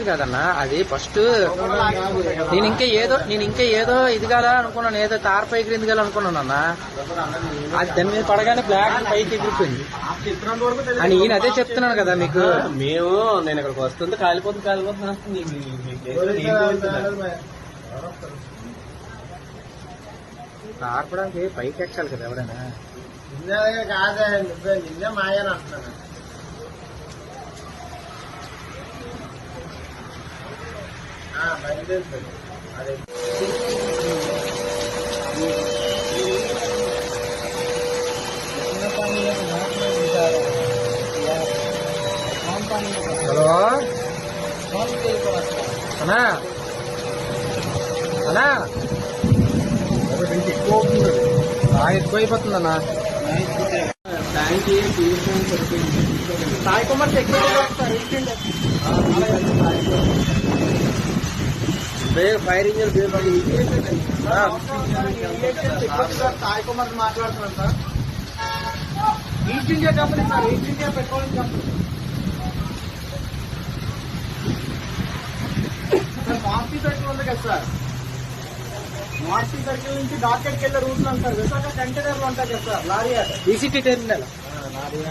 లాంటిది కదన్నా. అది ఫస్ట్ నేను ఇంకా ఏదో నేను ఇంకా ఏదో ఇది కదా అనుకున్నాను ఏదో తార పైకి ఎదిగాలి అనుకున్నాను అన్న అది దాని మీద పడగానే బ్లాక్ పైకి ఎగిరిపోయింది. అని ఈయన అదే చెప్తున్నాను కదా మీకు. మేము నేను ఇక్కడికి వస్తుంది కాలిపోతుంది కాలిపోతుంది వస్తుంది ఆర్పడానికి పైకి ఎక్కాలి కదా ఎవరైనా. కాదే నువ్వే నిన్నే మాయని అంటున్నాను. బయలుదేరుతుంది అదే హలో అన్నా అన్నా ఎక్కువైపోతుందన్నా. సాయి కుమార్ ఫైర్ ఇంజిన్ సాయి కుమార్ మాట్లాడుతున్నాను sir East India company sir East India petroleum company sir మార్చి సర్కిల్ ఉంది కదా సార్ మార్చి సర్కిల్ నుంచి డాక్టర్కి వెళ్ళే రూట్ లో సార్ విశాఖ కంటైనర్లు ఉంటాయి కదా సార్ లారీ ఆట ఈసీటీ టెర్మినల్ లారీ